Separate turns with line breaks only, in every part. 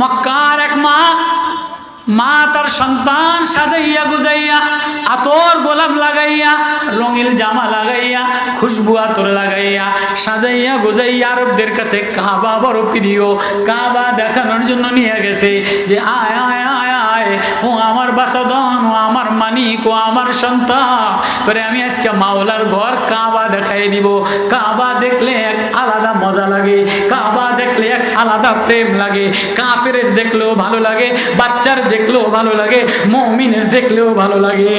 মক্কার এক মা মা তার সন্তান সাজাইয়া গুজাইয়া, আতর গোলাপ লাগাইয়া রঙিল জামা লাগাইয়া, খুশবু আতর লাগাইয়া, সাজাইয়া গুজাইয়া আরবদের কাছে কাবা বড় প্রিয়। কাবা দেখানোর জন্য নিয়ে গেছে যে আয় আয় আয়। আয় ও আমার বাসাদন, ও আমার মানিক, ও আমার সন্তান। পরে আমি আজকে মাওলার ঘর কাবা দেখাই দিব। কাবা দেখলে এক আলাদা মজা লাগে, কাবা দেখলে এক আলাদা প্রেম লাগে। কাফের দেখলেও ভালো লাগে, বাচ্চার দেখলেও ভালো লাগে, মমিনের দেখলেও ভালো লাগে।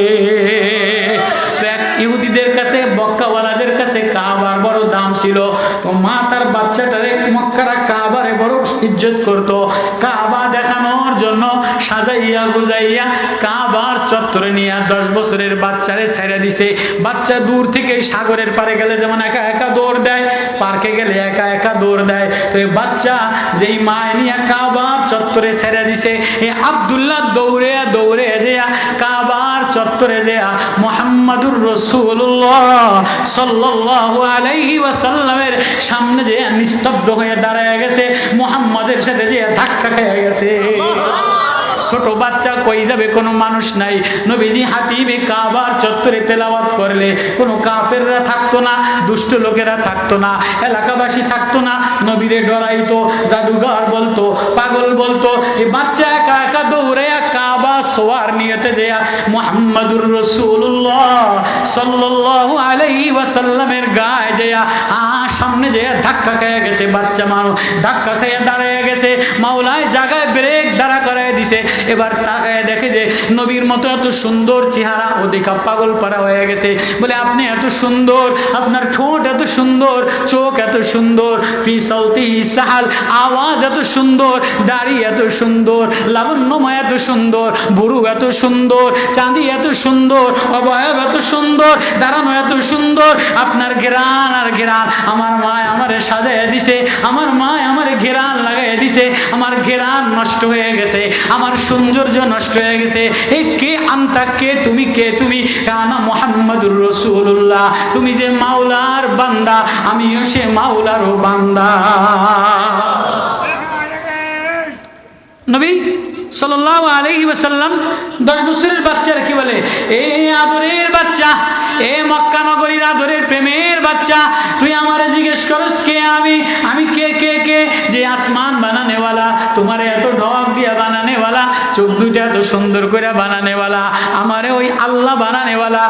তো এক ইহুদিদের কাছে বক্কাওয়ালাদের কাছে কাবার বড় দাম ছিল। তো মা তার বাচ্চাটারে মক্কারা কাবারে বড় ইজ্জত করতো। কাবা জন্য সাজাইয়া গুজাইয়া কাবার চত্বরে নিয়ে দশ বছরের বাচ্চারে ছেড়ে দিছে। বাচ্চা দূর থেকে সাগরের পারে গেলে যেমন একা একা দৌড় দেয়, পার্কে গেলে একা একা দৌড় দেয়। তো এই বাচ্চা যেই মায় নিয়ে কাবার চত্বরে ছেড়ে দিছে, এ আবদুল্লাহ দৌড়ে দৌড়ে যে কাবার চত্বরে যে মোহাম্মদুর রসুল্লাহ সাল্লাল্লাহু আলাইহি ওয়াসাল্লামের সামনে যে নিস্তব্ধ হয়ে দাঁড়ায় গেছে, মোহাম্মদের সাথে যে ধাক্কা খেয়ে গেছে। ছোট বাচ্চা কই যাবে? কোনো মানুষ নাই। নবীজি হাতিবে কাবার চত্বরে তেলাওয়াত করলে। কোনো কাফেররা থাকতো না, দুষ্ট লোকেরা থাকতো না, এলাকাবাসী থাকতো না। নবীরে ডরাইতো, জাদুঘর বলতো, পাগল বলতো এই বাচ্চা একা একা দৌড়ে কাবা সোয়ার নিয়েতে যে মোহাম্মদুর রসুল্লাহ সাল্লাল্লাহু আলাইহি ওয়াসাল্লামের গায়ে যে আ, সামনে যে ধাক্কা খেয়ে গেছে বাচ্চা মানুষ। ধাক্কা খেয়ে দাঁড়িয়ে গেছে। মাওলায় জায়গায় করায় দিছে এবার তাকায় দেখে যে নবীর মতো এত সুন্দর চেহারা ও দেখা পাগল পারা হয়ে গেছে বলে আপনি এত সুন্দর আপনার ঠোঁট এত সুন্দর চোখ এত সুন্দর ফি সৌতি সাহাল আওয়াজ এত সুন্দর দাড়ি এত সুন্দর লাবণ্যময় এত সুন্দর ভুরু এত সুন্দর চাঁদি এত সুন্দর অবয়ব এত সুন্দর দাঁড়ানো এত সুন্দর আপনার ঘেরান আর ঘেরান আমার মায় আমারে সাজাইয়া দিছে আমার মায় আমারে ঘেরান লাগাইয়া দিছে আমার ঘেরান নষ্ট হয়ে গেছে আমার সৌন্দর্য নষ্ট হয়ে গেছে। এই কে আন্তা? কে তুমি? কে তুমি? কানা মোহাম্মদুর রসুল্লাহ তুমি যে মাওলার বান্দা, আমিও সে মাওলারও বান্দা। নবী সাল্লাল্লাহু আলাইহি ওয়াসাল্লাম দশ বছরের বাচ্চারা কি বলে? এ আদরের বাচ্চা, এ মক্কা নগরীর আদরের প্রেমের বাচ্চা। তুই আমারে জিজ্ঞেস করস, কে আমি? আমি কে কে কে? যে আসমান বানানেওয়ালা, তোমারে এত ঢক দিয়া বানানেওয়ালা চোখ দুইটা এত সুন্দর করে বানানেওয়ালা, আমারে ওই আল্লাহ বানানেওয়ালা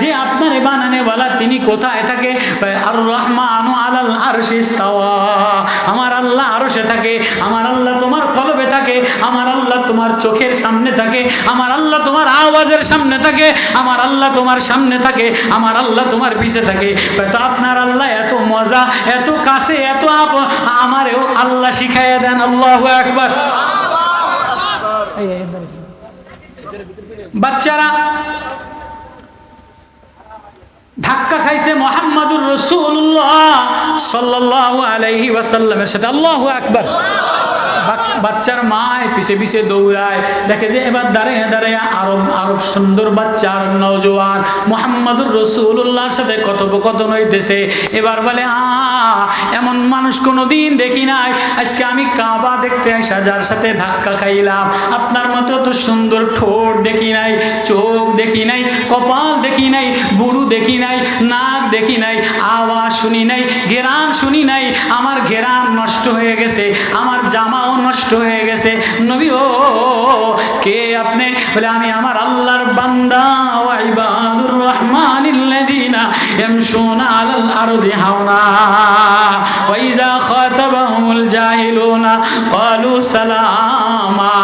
যে আপনারে বানানেওয়ালা, তিনি কোথায় থাকে? আর রহমানু আলাল আরশিস আমার আল্লাহ আরশে থাকে, আমার আল্লাহ তোমার কলবে থাকে, আমার আল্লাহ তোমার চোখের সামনে থাকে, আমার আল্লাহ তোমার আওয়াজের সামনে থাকে, আমার আল্লাহ তোমার সামনে থাকে, আমার আল্লাহ তোমার পিছে থাকে। তো আপনার আল্লাহ এত মজা, এত কাছে, এত আমারেও আল্লাহ শিখাইয়া দেন, আল্লাহ একবার বাচ্চারা ধাক্কা খাইছে মোহাম্মদুর রসুল্লাহ সাল্লাল্লাহু আলাইহি ওয়াসাল্লামের সাথে। আল্লাহু আকবার। বাক- বাচ্চার মায় পিছে পিছে দৌড়ায়। দেখে যে এবার দাঁড়িয়ে দাঁড়িয়ে আরব আরব সুন্দর বাচ্চার নওজোয়ান মোহাম্মদুর রসুল্লাহর সাথে কথোপকথন হইতেছে। এবার বলে, আ, এমন মানুষ কোনো দিন দেখি নাই। আজকে আমি কাবা দেখতে আসা, যার সাথে ধাক্কা খাইলাম। আপনার মতো তো সুন্দর ঠোঁট দেখি নাই, চোখ দেখি নাই, কপাল দেখি নাই বুড়ু দেখি নাই নাক দেখি নাই, আওয়াজ শুনি নাই, ঘেরান শুনি নাই, আমার ঘেরান নষ্ট হয়ে গেছে, আমার জামাও নষ্ট হয়ে গেছে। নবী ও, কে আপনি? বলে, আমি আমার আল্লাহর বান্দা ওয়া ইবাদুর রহমানিল্লাযীনা ইয়ামশুনা আলাল আরদি হাওনা, ওয়া ইযা খাতাবাহুমুল জাহিলুনা, ক্বালু সালামা।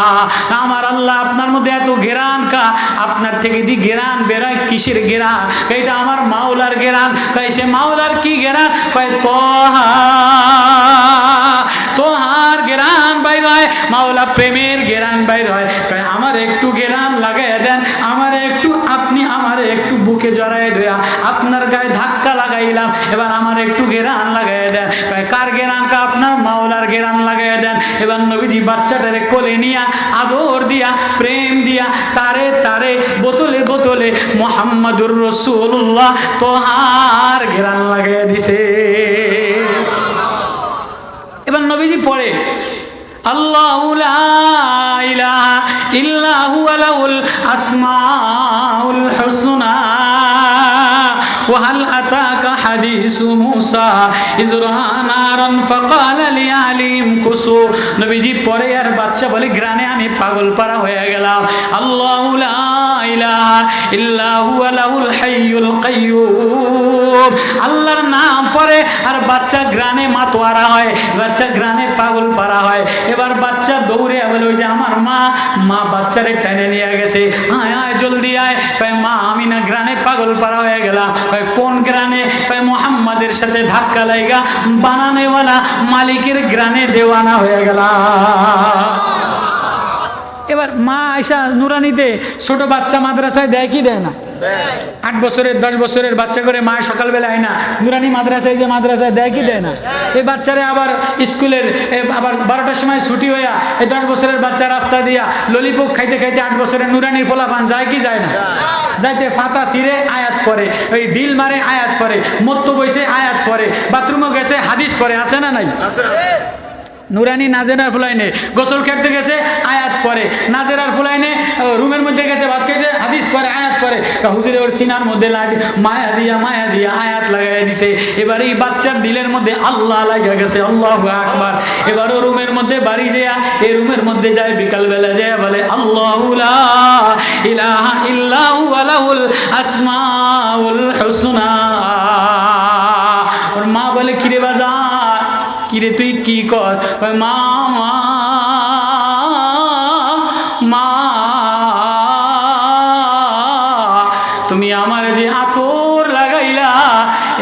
আপনার থেকে দি গেরান বেরায়, কিসের গেরান এটা আমার মাওলার গেরান কয় সে মাওলার কি গেরান কয়, তোহা, তোহার গেরান বাইর হয় মাওলা প্রেমের গেরান বাইর হয় কয়, আমার একটু গেরান লাগাই দেন, আমার একটু, আপনি আমার একটু বুকে জড়াই দেয়া আপনার এবার আমার একটু গেরান লাগাই দেন। কার গেরানকে আপনার মাওলার গেরান লাগাই দেন। এবার নবীজি বাচ্চাটারে কোলে নিয়া, আদর দিয়া, প্রেম দিয়া, তারে তারে, বোতলে বোতলে, মোহাম্মদুর রসুল্লাহ তোহার গেরান লাগাই দিছে। এবার নবীজি পড়ে, আল্লাহ ইল্লাহু আসমাউল হুসনা ওয়াহাল আতা হাদিস মুসা ইজরান আরন ফাকাল লি আলিম কুসু। নবীজি পরে আর বাচ্চা বলে, গ্রানে আমি পাগল পারা হয়ে গেলাম। আল্লাহু লা ইলাহা ইল্লা হুয়া লাহুল হাইয়ুল কাইয়ুম। আল্লাহর নাম পরে আর বাচ্চা গ্রানে মাতোয়ারা হয়, বাচ্চা গ্রানে পাগল পারা হয়। এবার বাচ্চা দৌড়ে বলে, ওই যে আমার মা মা বাচ্চারে টেনে নিয়ে গেছে। আয় আয়, জলদি আয়। কয়, মা আমি না গ্রানে পাগল পাড়া হয়ে গেলাম। কোন গ্রানে? মোহাম্মদের সাথে ধাক্কা লাইগা, বানানেওয়ালা মালিকের গ্রানে দেওয়ানা হয়ে গেলাম। এবার মা আয়সা নুরানিতে ছোট বাচ্চা মাদ্রাসায় দেয় কি দেয় না? আট বছরের দশ বছরের বাচ্চা করে মা সকালবেলা আয় না। নুরানি মাদ্রাসায় যে মাদ্রাসায় দেয় কি দেয় না? এই বাচ্চারা আবার স্কুলের আবার বারোটার সময় ছুটি হইয়া এই দশ বছরের বাচ্চা রাস্তা দিয়া ললিপপ খাইতে খাইতে আট বছরের নুরানির ফোলাপান যায় কি যায় না? যাইতে ফাতা ছিঁড়ে আয়াত পরে ওই ডিল মারে আয়াত পরে মত্ত বইছে আয়াত পরে বাথরুমও গেছে হাদিস পরে আছে না নাই? নুরানি নাজেরার ফুলাইনে, গোসল খেতে গেছে, আয়াত পরে। নাজেরার ফুলাইনে রুমের মধ্যে গেছে, ভাত খাইতে, হাদিস পরে, আয়াত পরে। হুজুরে ওর সিনার মধ্যে লাঠি মায়া দিয়া মায়া দিয়া আয়াত লাগাই দিছে। এবার এই বাচ্চার দিলের মধ্যে আল্লাহ লাগা গেছে, আল্লাহ আকবার। এবার ও রুমের মধ্যে বাড়ি যেয়া এই রুমের মধ্যে যায়, বিকালবেলা যায় বলে, আল্লাহ ইলাহা ইল্লাহু আলাহুল আসমাউল হুসনা। কর। মা মা তুমি আমার যে আতর লাগাইলা,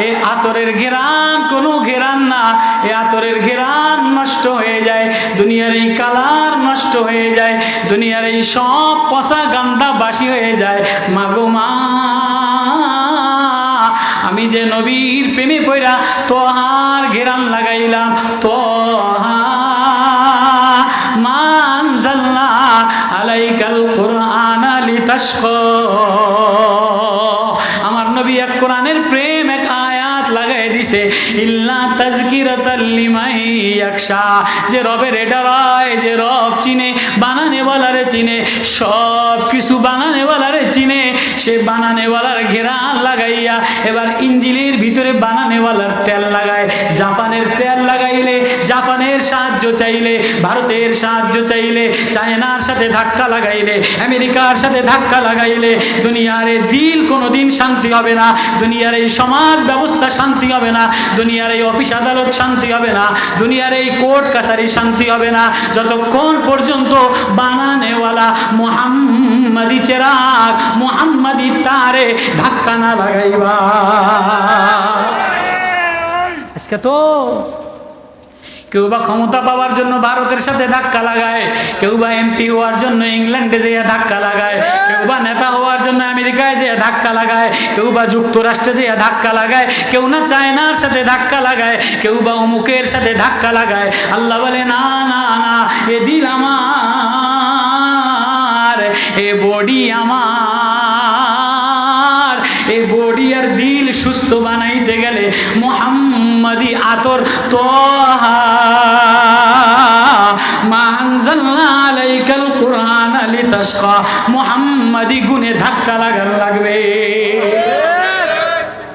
এ আতরের ঘেরান কোনো ঘেরান না, এ আতরের ঘেরান নষ্ট হয়ে যায়, দুনিয়ার এই কালার নষ্ট হয়ে যায়, দুনিয়ার এই সব পশা গান্দা বাসি হয়ে যায়। মাগো মা, আমি যে নবীর প্রেমে পড়া তোহার ঘেরান লাগাইলাম তোহা আমার নবী এক কোরআনের প্রেম এক আয়াত লাগাই দিছে, ইল্লা তাজকিরাতাল লিমাই ইয়াকশা যে রবের ডরায়, যে রব চিনে বানানে বানানেওয়ালারে চিনে সব কিছু বানানে বলারে চিনে সে বানানেওয়ালার ঘেরান লাগাইয়া এবার ইঞ্জিলের ভিতরে বানানেওয়ালার তেল লাগায়। জাপানের তেল লাগাইলে জাপানের সাহায্য চাইলে, ভারতের সাহায্য চাইলে, চায়নার সাথে ধাক্কা লাগাইলে, আমেরিকার সাথে ধাক্কা লাগাইলে দুনিয়ার এই দিল কোনোদিন শান্তি হবে না, দুনিয়ার এই সমাজ ব্যবস্থা শান্তি হবে না, দুনিয়ার এই অফিস আদালত শান্তি হবে না, দুনিয়ার এই কোর্ট কাছারি শান্তি হবে না। যতক্ষণ পর্যন্ত বানানেওয়ালা মোহাম্মদি চেরাগ মোহাম্মদি তারে ধাক্কা না লাগাইবা। আজকে তো কেউ বা ক্ষমতা পাওয়ার জন্য ভারতের সাথে ধাক্কা লাগায় কেউ বা এমপি হওয়ার জন্য ইংল্যান্ডে যেয়ে ধাক্কা লাগায় কেউ বা নেতা হওয়ার জন্য আমেরিকায় যেয়ে ধাক্কা লাগায় কেউ বা যুক্তরাষ্ট্রে যেয়ে ধাক্কা লাগায়, কেউ না চায়নার সাথে ধাক্কা লাগায় কেউ বা অমুকের সাথে ধাক্কা লাগায়। আল্লাহ বলে, না না না, এ দিল আমার, এ বডি আমার। সুস্থ বানাইতে গেলে মোহাম্মদি আতর তোহা। আলাইকাল কোরআন আলি তাসকা মোহাম্মদি গুনে ধাক্কা লাগান লাগবে।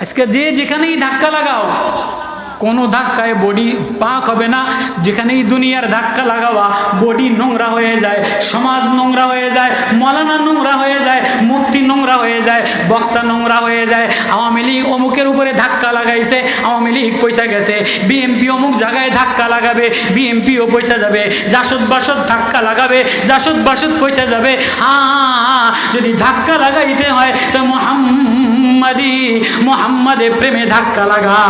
আজকে যে যেখানেই ধাক্কা লাগাও কোনো ধাক্কায় বডি পাক হবে না। যেখানেই দুনিয়ার ধাক্কা লাগাওয়া বডি নোংরা হয়ে যায়, সমাজ নোংরা হয়ে যায়, মলানা নোংরা হয়ে যায় মুক্তি নোংরা হয়ে যায়, বক্তা নোংরা হয়ে যায়। আওয়ামী লীগ অমুকের উপরে ধাক্কা লাগাইছে, আওয়ামী লীগ পয়সা গেছে। বিএমপি অমুক জায়গায় ধাক্কা লাগাবে বিএমপিও পয়সা যাবে। জাসদ বাসদ ধাক্কা লাগাবে, জাসদ বাসদ পয়সা যাবে। হ্যাঁ যদি ধাক্কা লাগাইতে হয়, তো মোহাম্মদি মোহাম্মদে প্রেমে ধাক্কা লাগা।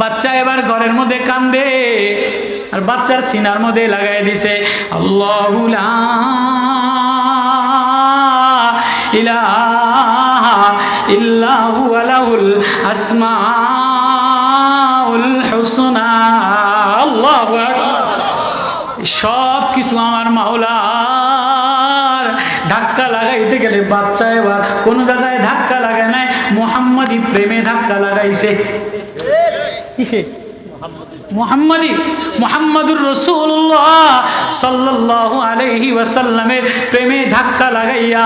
বাচ্চা এবার ঘরের মধ্যে কান্দে, আর বাচ্চার সিনার মধ্যে লাগাই দিছে, আল্লাহ ইলাহা ইল্লাহু আলাহুল আসমাউল হুসনা। আল্লাহু সব কিছু আমার মাওলার ধাক্কা গেলে বাচ্চা এবার কোনো জায়গায় ধাক্কা লাগায় নাই মোহাম্মদী প্রেমে ধাক্কা লাগাইছে। কিসে? মুহাম্মাদি মুহাম্মাদুর রসুল্লাহ সাল্লাল্লাহু আলাইহি ওয়াসাল্লামের প্রেমে ধাক্কা লাগাইয়া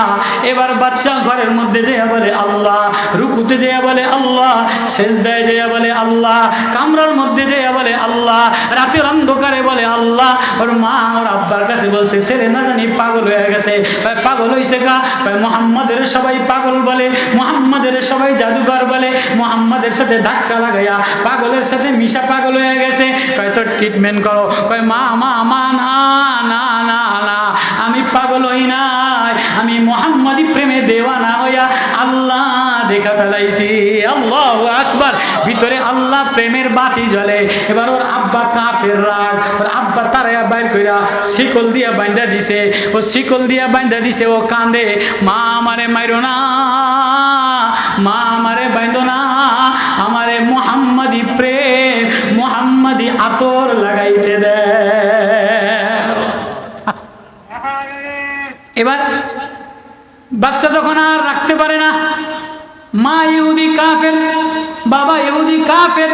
এবার বাচ্চা ঘরের মধ্যে যেয়া বলে আল্লাহ, রুকুতে যেয়া বলে আল্লাহ, সেজদায় যেয়া বলে আল্লাহ, কামরার মধ্যে যেয়া বলে আল্লাহ, রাতের অন্ধকারে বলে আল্লাহ। ওর মা ওর আব্বার কাছে বলছে, ছেলে না জানি পাগল হয়ে গেছে। পাগল হয়েছে কা? মোহাম্মদের সবাই পাগল বলে, মোহাম্মদের সবাই জাদুকর বলে, মোহাম্মদের সাথে ধাক্কা লাগাইয়া পাগলের সাথে মিশা পাগল হয়ে গেছে। কয়, তোর ট্রিটমেন্ট করো। কয়, মা মা মা, না না না না, আমি পাগল হই নাই। আমি মোহাম্মদী প্রেমে দেওয়ানা হইয়া আল্লাহ দেখা ফেলাইছি। আল্লাহ আকবার। ভিতরে আল্লাহ প্রেমের বাতি জ্বলে। এবার ওর আব্বা কাফের রাগ। ওর আব্বা তারাইয়া বাইর কইরা শিকল দিয়া বাইন্দা দিছে। ও শিকল দিয়া বাইন্দা দিছে, ও কান্দে, মা, আমারে মাইরো না, মা, আমারে বাইন্দ না, আমারে মোহাম্মদি আতর লাগাইতে এবার বাচ্চা যখন আর রাখতে পারে না, মা ইহুদি কাফের, বাবা ইহুদি কাফের,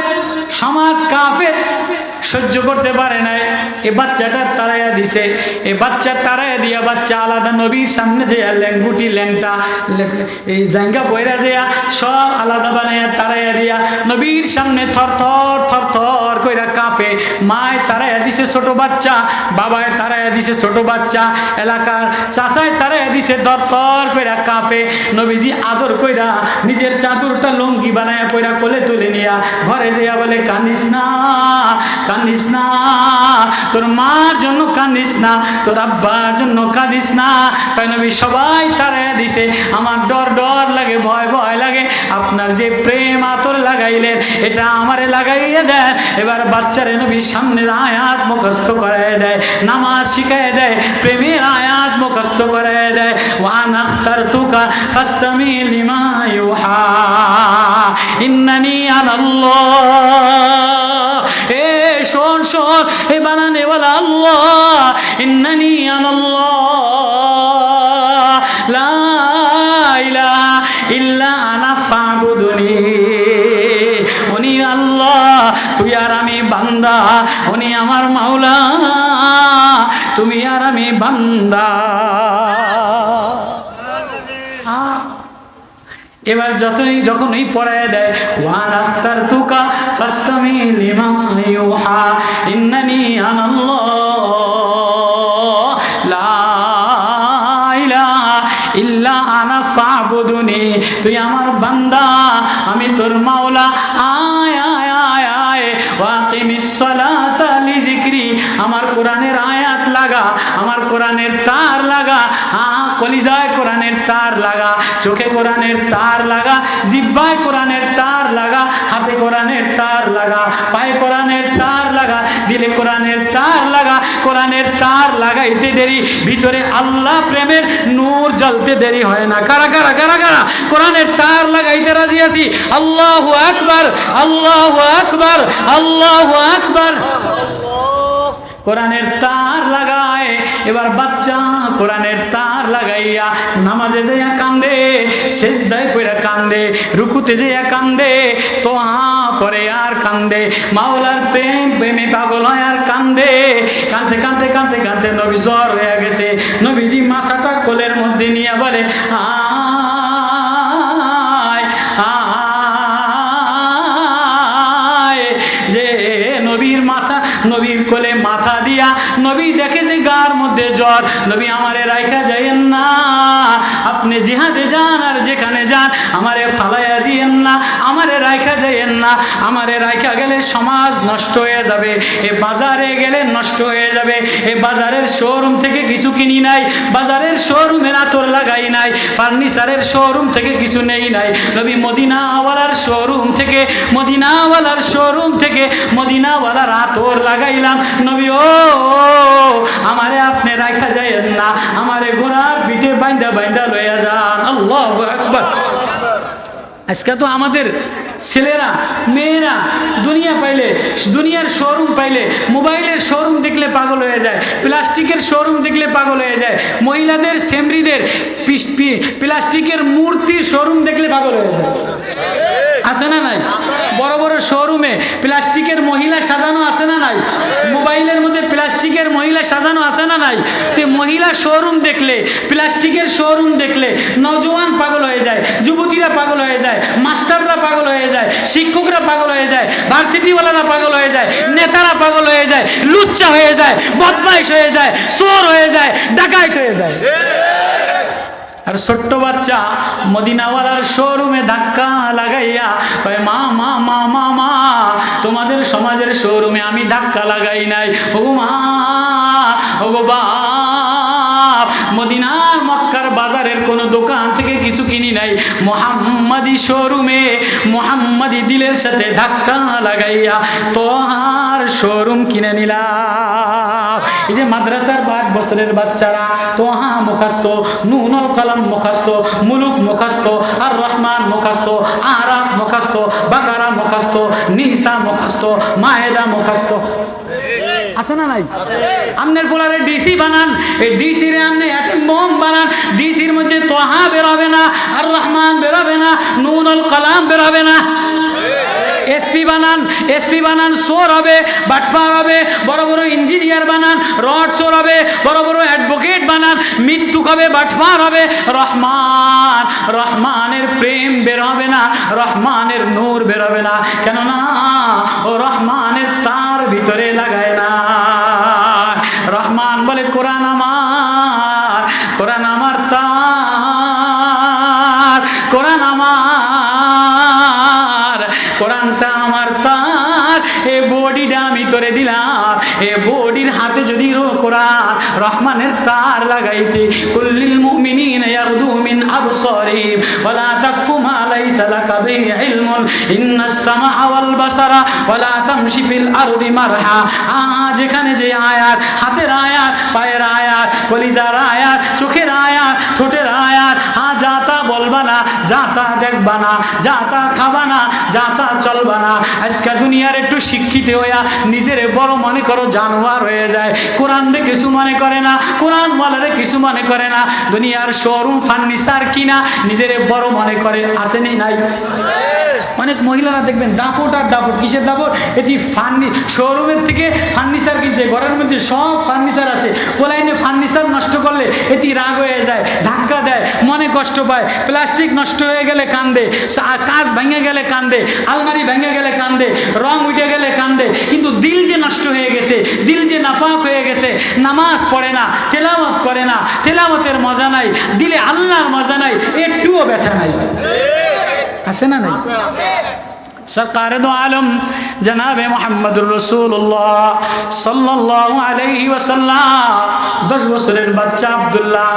সমাজ কাফের সহ্য করতে পারে নাই। এ বাচ্চাটা তারাইয়া দিছে। এ বাচ্চা তারাইয়া দিয়া বাচ্চা আলাদা নবীর সামনে যেয়া ল্যাঙ্গুটি ল্যাংটা এই জাঙ্গা বইরা যেয়া সব আলাদা বানাইয়া তারাইয়া দিয়া নবীর সামনে থর থর থর থর কইরা কাঁপে। মায় তারাইয়া দিছে ছোট বাচ্চা, বাবায় তারাইয়া দিছে ছোট বাচ্চা, এলাকার চাষায় তারাইয়া দিছে দর তর কইরা কাঁপে। নবীজি আদর কইরা নিজের চাদরটা লঙ্গি বানায়া কইরা কোলে তুলে নিয়া ঘরে যেয়া বলে কান্দিস না কান্দিস না। তোর মার জন্য কান্দিস না, তোর আব্বার জন্য কাঁদিস না। তাই নবী সবাই তারাইয়া দিছে, আমার ডর ডর লাগে, ভয় ভয় লাগে। আপনার যে প্রেম আতর লাগাইলেন, এটা আমারে লাগাইয়ে দেন। এবার বাচ্চারে নবীর সামনে আয়াত মুখস্থ করায় দেয়, নামাজ শিখায় দেয়, প্রেমের আয়াত মুখস্থ করায় দেয়। ওয়ান আখতার তুকা ফাস্তামি লিমা ইউহা, ইন্নানি আনাল্লাহ শোন শোন এ বানানে ওয়ালা আল্লাহ, ইন্নানি আনাল্লাহ, লা ইলাহা ইল্লা আনা ফাবুদুনি। উনি আল্লাহ, তুই আর আমি বান্দা, উনি আমার মাওলা, তুমি আর আমি বান্দা। এবার যতই যখনই পড়ায় দেয় ওয়ান আফতার তুকা ফাস্তামি লিমা ইউহা ইন্নানি আনাল্লাহ চোখে কোরআনের তার লাগা, জিব্বায় কোরআনের তার লাগা, হাতে কোরআনের তার লাগা, পায়ে কোরআনের তার লাগা, দিলে কোরআনের তার লাগা, কোরআনের তার লাগাইতে দেরি, ভিতরে আল্লাহ প্রেমের নূর জ্বলতে দেরি হয় না। কারা কারা কারা কারা? কোরআনের তার লাগাইতে রাজি আছি? আল্লাহ আকবার আল্লাহ আকবার আল্লাহ আকবার। কোরআনের তার লাগায়। এবার বাচ্চা কোরআনের তার লাগাইয়া নামাজে যাইয়া কান্দে, সেজদায় পইরা কান্দে, রুকুতে যাইয়া কান্দে তো হা পরে আর কান্দে, মাওলার প্রেম প্রেমে পাগল হয় আর কান্দে। কান্দতে কান্দতে কান্দতে কান্দতে নবী জ্বর হয়ে গেছে। নবীজি মাথাটা কোলের মধ্যে নিয়ে বলে আয় মধ্যে জ্বর নবী আমারে রাইখা যাইয়েন না। আপনি জিহাদে যান আর যেখানে যান, আমারে ফালাইয়া দিয়েন না। আমারে রাইখা না আমারে রাইখা গেলে সমাজ নষ্ট হয়ে যাবে, এ বাজারে গেলে নষ্ট হয়ে যাবে, এ বাজারের শোরুম থেকে কিছু কিনি নাই, বাজারের শোরুমের আতর লাগাই নাই, ফার্নিচারের শোরুম থেকে কিছু নেই নাই। নবী মদিনাওয়ালার শোরুম থেকে, মদিনাওয়ালার শোরুম থেকে মদিনাওয়ালার আতর লাগাইলাম। নবী, ও, আমারে আপনি রাখা যায় না, আমারে ঘোড়ার পিঠে বাইন্দা বাইন্দা লইয়া যান। আল্লাহ আজকে তো আমাদের ছেলেরা, মেয়েরা, দুনিয়া পাইলে, দুনিয়ার শোরুম পাইলে, মোবাইলের শোরুম দেখলে পাগল হয়ে যায়, প্লাস্টিকের শোরুম দেখলে পাগল হয়ে যায়, মহিলাদের, সেমরিদের প্লাস্টিকের মূর্তির শোরুম দেখলে পাগল হয়ে যায়। আছে না নাই? বড় বড় শোরুমে প্লাস্টিকের মহিলা সাজানো আছে না নাই? মোবাইলের মধ্যে প্লাস্টিকের মহিলা সাজানো আছে না নাই? তো মহিলা শোরুম দেখলে, প্লাস্টিকের শোরুম দেখলে নজওয়ান পাগল হয়ে যায় যুবতীরা পাগল হয়ে যায় মাস্টাররা পাগল হয়ে যায়, শিক্ষকরা পাগল হয়ে যায়, ভার্সিটিওয়ালারা পাগল হয়ে যায়, নেতারা পাগল হয়ে যায়, লুচ্চা হয়ে যায়, বদমাইশ হয়ে যায়, চোর হয়ে যায়, ডাকাইত হয়ে যায়। আর ছোট্ট বাচ্চা মদিনাওয়ালার শোরুমে ধাক্কা লাগাইয়া কয়, মা মা মা মা মা, তোমাদের সমাজের শোরুমে আমি ধাক্কা লাগাই নাই। ওগো মা, ওগো বাপ, মদিনার কিছু কিনি নাই। মোহাম্মদি শোরুমে মোহাম্মদি দিলের সাথে ধাক্কা লাগাইয়া তোহার শোরুম কিনে নিলাম। এই যে মাদ্রাসার পাঁচ বছরের বাচ্চারা, তোহা মুখাস্ত, নুনল কলম মুখাস্ত, মুলুক মুখাস্ত, আর রহমান মুখাস্ত, আরাফ মুখাস্ত, বাকারা মুখাস্ত, নিসা মুখাস্ত, মায়েদা মুখাস্ত। আছে না নাই? আমনের পোলারে ডিসি বানান, এই ডিসি রে আমনে অ্যাটম বোম বানান ডিসির মধ্যে তোহা বেরোবে না, আর রহমান বেরোবে না, নুনল কালাম বেরোবে না। এসপি বানান এসপি বানান, সোর হবে, বাটপার হবে, বড় বড় ইঞ্জিনিয়ার বানান, রড সোর হবে, বড় বড় অ্যাডভোকেট বানান মৃত্যু হবে, বাটপার হবে, রহমান, রহমানের প্রেম বের হবে না, রহমানের নূর বের হবে না। কেননা, ও রহমানের বলে কোরআন আমি দিলাম। এ বডির হাতে যদি রহমানের তার লাগাইতে, কুল্লিল মুমিনিন মিন আবসারিহিম ওয়ালা তাকফু মা লাইসা লাকা বিহি ইলমুন, ইন্নাস ওয়াল ওয়ালা তামশি ফিল আরদি মারহা। আ, যেখানে যে আয়াত, হাতের আয়াত, পায়ের আয়াত, কলিজার আয়াত, চোখের আয়াত যা তা দেখবা না, যা তা খাবা না, যা তা চলবা না। আজকে দুনিয়ার একটু শিক্ষিত হইয়া নিজের বড় মনে করো, জানোয়ার হয়ে যায়। কোরআন রে কিছু মনে করে না, কোরআন বলারে কিছু মনে করে না। দুনিয়ার শোরুম ফার্নিচার কিনা, নিজের বড় মনে করে, আসেনি নাই? অনেক মহিলারা দেখবেন দাপট আর দাপট কিসের দাপট এটি ফার্নি শোরুমের থেকে ফার্নিচার কিনছে, ঘরের মধ্যে সব ফার্নিচার আছে। পোলাইনে ফার্নিচার করলে এটি রাগ হয়ে যায় ধাক্কা দেয় মনে কষ্ট পায়। প্লাস্টিক নষ্ট হয়ে গেলে কান্দে কাঁচ ভেঙে গেলে কান্দে আলমারি ভেঙে গেলে কান্দে রং উঠে গেলে কান্দে। কিন্তু দিল যে নষ্ট হয়ে গেছে দিল যে নাপাক হয়ে গেছে নামাজ পড়ে না তেলামত করে না তেলামতের মজা নাই দিলে আল্লাহর মজা নাই একটুও ব্যথা নাই। আছে। না নাই? সরকার দো আলম জনাবে মোহাম্মদুর রসুল্লাহ সাল্লাহ আলাইহি ওয়াসাল্লাম দশ বছরের বাচ্চা আব্দুল্লাহ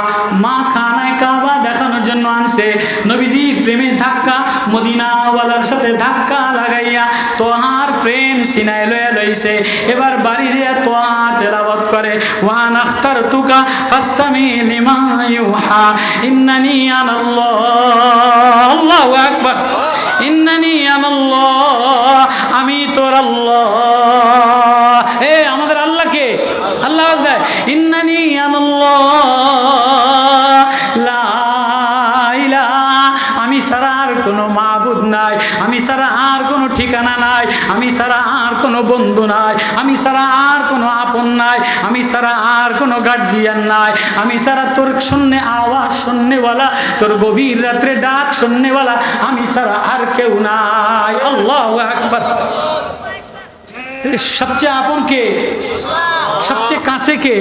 মা খানায় কাবা দেখানোর জন্য আনছে নবীজির প্রেমে ধাক্কা মদিনাওয়ালার সাথে ধাক্কা লাগাইয়া তোহার প্রেম সিনায় লয়ে লইছে এবার বাড়ি যে তোহা তেলাবত করে ওয়ান আখতার তুকা ফাস্তামি লিমা ইউহা ইন্নানি আনাল্লাহ আল্লাহু আকবার আমি তোর আল্লাহ। এ, আমাদের আল্লাহকে আল্লাহ ইন্নানি আনাল্লাহ আমি ছাড়া আর কোনো মাবুদ নাই, আমি ছাড়া আর কোনো ঠিকানা নাই, আমি ছাড়া আর কোনো বন্ধু নাই, আমি ছাড়া আর কোনো আপন নাই আমি ছাড়া আর কোনো গার্জিয়ান নাই। আমি ছাড়া তোর শূন্য আওয়াজ শুননেওয়ালা তোর গভীর রাত্রে ডাক শুননেওয়ালা আমি ছাড়া আর কেউ নাই। আল্লাহ আকবার। সবচেয়ে আপন কে? সবচেয়ে কাছে কে?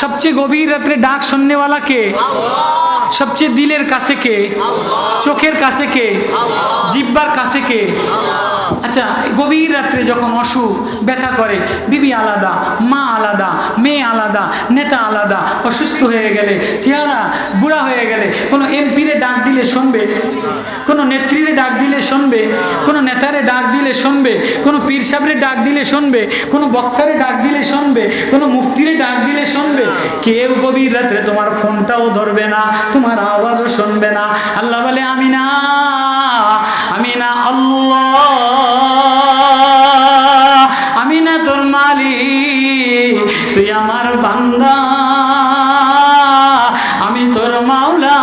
সবচেয়ে গভীর রাত্রে ডাক শুননেওয়ালা কে? সবচেয়ে দিলের কাছে কে? চোখের কাছে কে? জিব্বার কাছে কে? আচ্ছা গভীর রাত্রে যখন অসুখ ব্যথা করে, বিবি আলাদা, মা আলাদা, মেয়ে আলাদা, নেতা আলাদা, অসুস্থ হয়ে গেলে, চেহারা বুড়া হয়ে গেলে, কোনো এমপিরে ডাক দিলে শুনবে? কোনো নেত্রীরে ডাক দিলে শুনবে? কোনো নেতারে ডাক দিলে শুনবে? কোনো পীর সাহেবরে ডাক দিলে শুনবে? কোনো বক্তারে ডাক দিলে শুনবে? কোনো মুফতিরে ডাক দিলে শুনবে? কেউ গভীর রাত্রে তোমার ফোনটাও ধরবে না, তোমার আওয়াজও শুনবে না। আল্লাহ বলে আমি না বান্দা, আমি তোর মাওলা।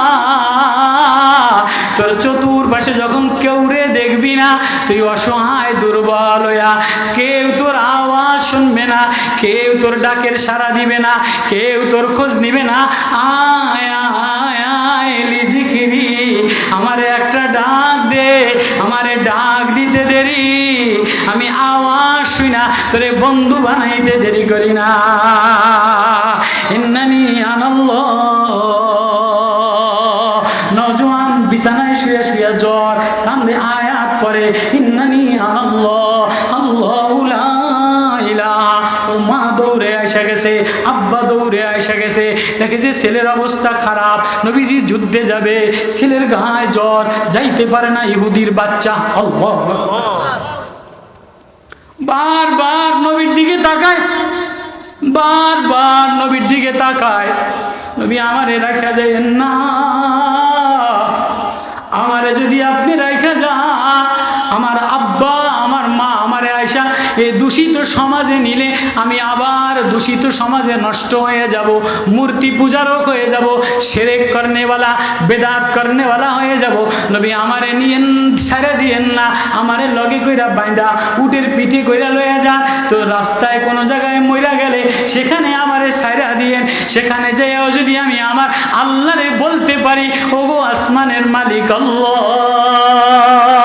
তোর চতুর্পাশে যখন কেউ রে দেখবি না, তুই অসহায়, দুর্বল হইয়া কেউ তোর আওয়াজ শুনবে না, কেউ তোর ডাকের সাড়া দিবে না, কেউ তোর খোঁজ নিবে না। আয় আয় আয় আমারে একটা ডাক দে, আমারে ডাক দিতে দেরি। আমি আওয়াজ শুই না, তোরে বন্ধু বানাইতে দেরি করি না। ইন্নানি আনাল্লাহ। নজওয়ান বিছানায় শুয়ে শুয়ে জ্বর কান্দে আয়াত পরে ইন্নানি আইসা গেছে, আব্বা দৌড়ে গেছে। ছেলের অবস্থা খারাপ, নবীজি যুদ্ধে যাবে, ছেলের গায়ে জ্বর, যাইতে পারে না ইহুদির বাচ্চা। বারবার নবীর দিকে তাকায় বারবার নবীর দিকে তাকায়। নবী আমারে রাখা যায় না। আমারে যদি আপনি রাখা যান দূষিত সমাজে নিলে আমি আবার দূষিত সমাজে নষ্ট হয়ে যাব, মূর্তি পূজারক হয়ে যাব, সেরেক করনেওয়ালা, বেদাত করনেওয়ালা হয়ে যাব। নবী আমারে নিয়েন ছেড়ে দিয়েন না, আমারে লগে কইরা বাইন্দা, উটের পিঠে কইরা লয়ে যা। তো রাস্তায় কোনো জায়গায় মইরা গেলে সেখানে আমারে সাইরা দিয়েন, সেখানে যেও যদি আমি আমার আল্লাহরে বলতে পারি, ওগো আসমানের মালিক আল্লাহ।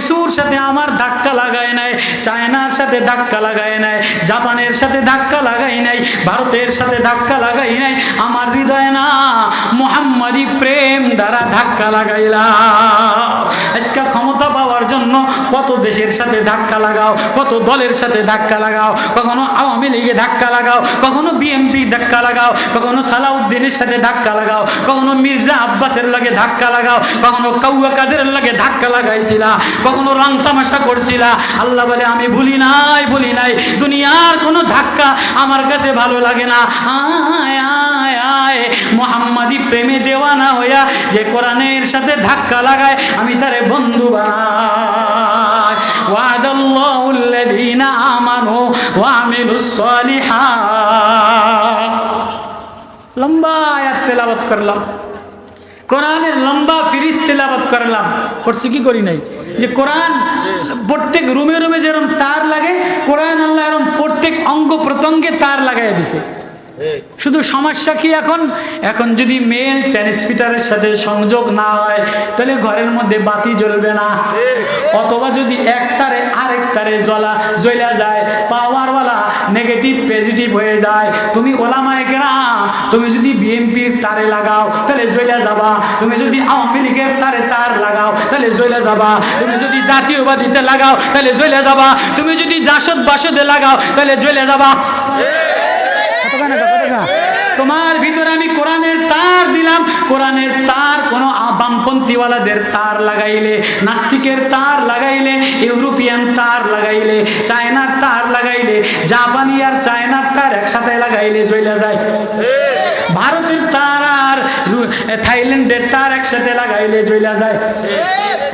কিছুর সাথে আমার ধাক্কা লাগায় নাই, চায়নার সাথে ধাক্কা লাগায় নাই, জাপানের সাথে ধাক্কা লাগাই নাই, ভারতের সাথে ধাক্কা লাগাই নাই, আমার হৃদয় না মোহাম্মদী প্রেম দ্বারা ধাক্কা লাগাইলাম। আজকে ক্ষমতা পাওয়ার জন্য কত দেশের সাথে ধাক্কা লাগাও, কত দলের সাথে ধাক্কা লাগাও, কখনো আওয়ামী লীগে ধাক্কা লাগাও, কখনো বিএনপি ধাক্কা লাগাও, কখনো সালাউদ্দিনের সাথে ধাক্কা লাগাও, কখনো মির্জা আব্বাসের লাগে ধাক্কা লাগাও, কখনো কাউয়া কাদের লাগে ধাক্কা লাগাইছিলা, কখনো রং তামাশা করছিলা। আল্লাহ বলে, আমি ভুলি নাই ভুলি নাই। দুনিয়ার কোনো ধাক্কা আমার কাছে ভালো লাগে না। আয় আয় আয়। মোহাম্মদী প্রেমে দেওয়ানা হইয়া যে কোরআনের সাথে ধাক্কা লাগায়, আমি তারে বন্ধু বানাই। লম্বা আয়াত তেলাওয়াত করলাম। কোরআনের লম্বা ফিরিস তেলাওয়াত করলাম। করছি কি করি নাই? যে কোরআন প্রত্যেক রুমে রুমে যেরকম তার লাগে, কোরআন আল্লাহ এরকম প্রত্যেক অঙ্গ প্রত্যঙ্গে তার লাগাই দিছে। শুধু সমস্যা কি এখন? এখন যদি মেল ট্রান্সমিটারের সাথে সংযোগ না হয়, তাহলে ঘরের মধ্যে বাতি জ্বলবে না। অথবা যদি এক তারে আরেক তারে জ্বলা জ্বলা যায় পাওয়ারওয়ালা নেগেটিভ পজিটিভ হয়ে যায়। তুমি ওলামায় কেরাম, তুমি যদি বিএনপির তারে লাগাও, তাহলে জ্বলা যাবা। তুমি যদি আওয়ামী লীগের তারে তার লাগাও, তাহলে জ্বলা যাবা। তুমি যদি জাতীয়বাদীতে লাগাও, তাহলে জ্বলা যাবা। তুমি যদি জাসদ বাসদে লাগাও, তাহলে জ্বলে যাবা। তোমার ভিতরে আমি কোরআনের তার দিলাম। কোরআনের তার কোনো বামপন্থীওয়ালাদের তার লাগাইলে, নাস্তিকের তার লাগাইলে, ইউরোপিয়ান তার লাগাইলে, চায়নার তার লাগাইলে, জাপানি আর চায়নার তার একসাথে লাগাইলে চলে যায়। ভারতের তার থাইল্যান্ডের তার একসাথে লাগাইলে জ্বলা যায়।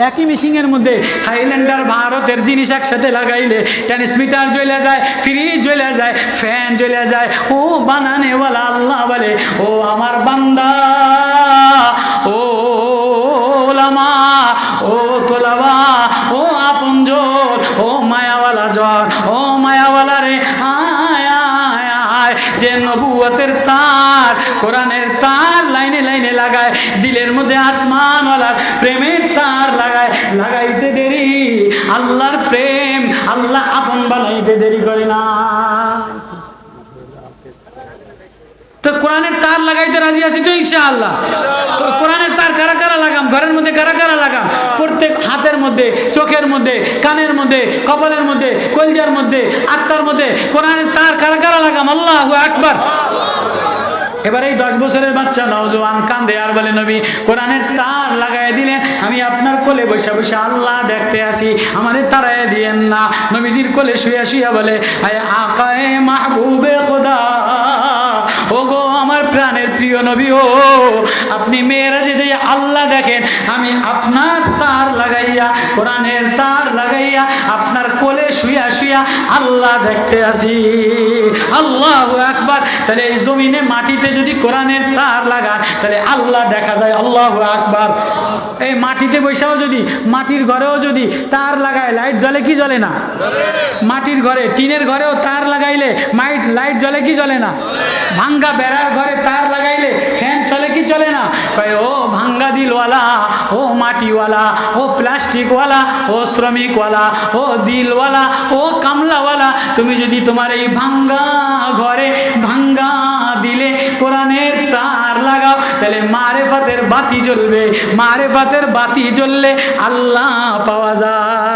একই মেশিনের মধ্যে থাইল্যান্ড আর ভারতের জিনিস একসাথে লাগাইলে ট্রান্সমিটার জ্বলে যায়, ফ্রিজ জ্বলে যায়, ফ্যান জ্বলে যায়। ও বানানেওয়ালা আল্লাহ বলে, ও আমার বান্দা, ও ও তোলাবা, ও ও মায়াওয়ালা জন, ও মায়াওয়ালা রে, আয় আয় যে নবুয়তের তার, কোরআনের তার লাইনে লাইনে লাগায়, দিলের মধ্যে আসমানওয়ালার প্রেমের তার লাগায়। লাগাইতে দেরি, আল্লাহর প্রেম, আল্লাহ আপন বানাইতে দেরি করে না। কোরআনের তার লাগাইতে রাজি আছি তো ইনশাআল্লাহ? কোরআনের তার কারা কারা লাগাম? ঘরের মধ্যে কারা কারা লাগাম? প্রত্যেক হাতের মধ্যে, চোখের মধ্যে, কানের মধ্যে, কপালের মধ্যে, কলজার মধ্যে, আত্মার মধ্যে কোরআনের তার কারা কারা লাগাম? আল্লাহ আকবার। এবার এই দশ বছরের বাচ্চা, নওজোয়ান কান্দে আর বলে, নবী, কোরআনের তার লাগাই দিলেন। আমি আপনার কোলে বসে বসে আল্লাহ দেখতে আসি আমাদের তারাই দিয়েন না। নবীজির কোলে শুয়ে শুয়ে বলে, আয় আকায়ে মাহবুবে খোদা গো আমার প্রাণ কোরআনের প্রিয় নবী ও, আপনি মেয়েরাজে যে আল্লাহ দেখেন, আমি আপনার তার লাগাইয়া, কোরআনের তার লাগাইয়া, আপনার কোলে শুয়া শুয়া আল্লাহ দেখতে আসি। আল্লাহ আকবার। তাহলে এই জমিনে মাটিতে যদি কোরআনের তার লাগান, তাহলে আল্লাহ দেখা যায়, আল্লাহ আকবার। এই মাটিতে বৈশাও যদি, মাটির ঘরেও যদি তার লাগায় লাইট জ্বলে কি জ্বলে না? মাটির ঘরে, টিনের ঘরেও তার লাগাইলে মাইট লাইট জ্বলে কি জ্বলে না? ভাঙ্গা বেড়ার ঘরে তার লাগাইলে ফ্যান চলে কি চলে না? কয়, ও ভাঙ্গা দিলওয়ালা, ও মাটিওয়ালা, ও প্লাস্টিকওয়ালা, ও শ্রমিকওয়ালা, ও দিলওয়ালা, ও কামলাওয়ালা, তুমি যদি তোমার এই ভাঙ্গা ঘরে ভাঙ্গা দিলে কোরআনের তার তাহলে মারে বাতি জ্বলবে মারে বাতি জ্বললে আল্লাহ পাওয়া যায়।